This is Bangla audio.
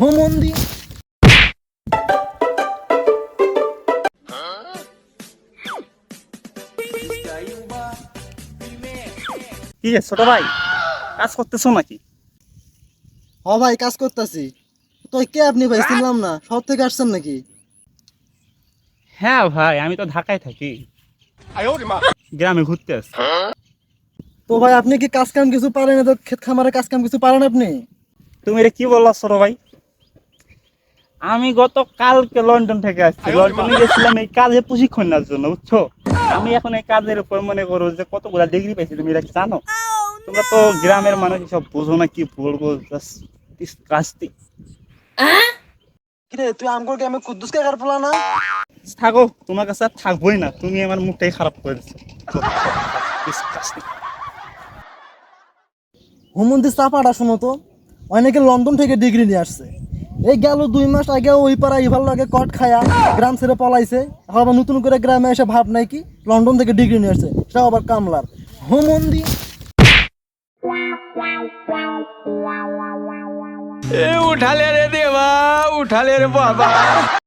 হোমন্দি কি রে ছোট ভাই কাজ করতেছো নাকি? হ ভাই কাজ করতেছি। তো কে আপনি ভাই? চিনলাম না। সব থেকে আসছেন নাকি? হ্যাঁ ভাই আমি তো ঢাকায় থাকি। গ্রামে ঘুরতে আসছি। তো ভাই আপনি কি কাজ কাম কিছু পারেন? না তো ক্ষেত খামারে কাজ কাম কিছু পারেন আপনি? তুমি এটা কি বললা ছোট ভাই? আমি গত কালকে লন্ডন থেকে আসছি। লন্ডনে গেছিলাম এই কাজে প্রশিক্ষণ নেওয়ার জন্য বুঝছ? আমি এখন এই কাজের উপর মনে করো যে কতগুলা ডিগ্রি পাইছি তুমি এটা জানো? তোমরা তো গ্রামের মানুষ সব বোঝো না কি বলব কিরে তুই কুদ্দুস না? থাকো তোমার কাছে আর থাকবোই না তুমি আমার মুখটাই খারাপ করে দিচ্ছ. হোমন্দি চাপাটা শোনো তো অনেকে লন্ডন থেকে ডিগ্রি নিয়ে আসছে। এই গেল দুই মাস আগে ওই পাড়া ইভাল লাগে কট খায়া গ্রাম ছেড়ে পলাইছে। আবার নতুন করে গ্রামে এসে ভাব নাই কি? লন্ডন থেকে ডিগ্রি নিয়ে আসছে। সেটা আবার কামলার। হোমন্দি এ উঠালে রে দেবা উঠালে রে বাবা।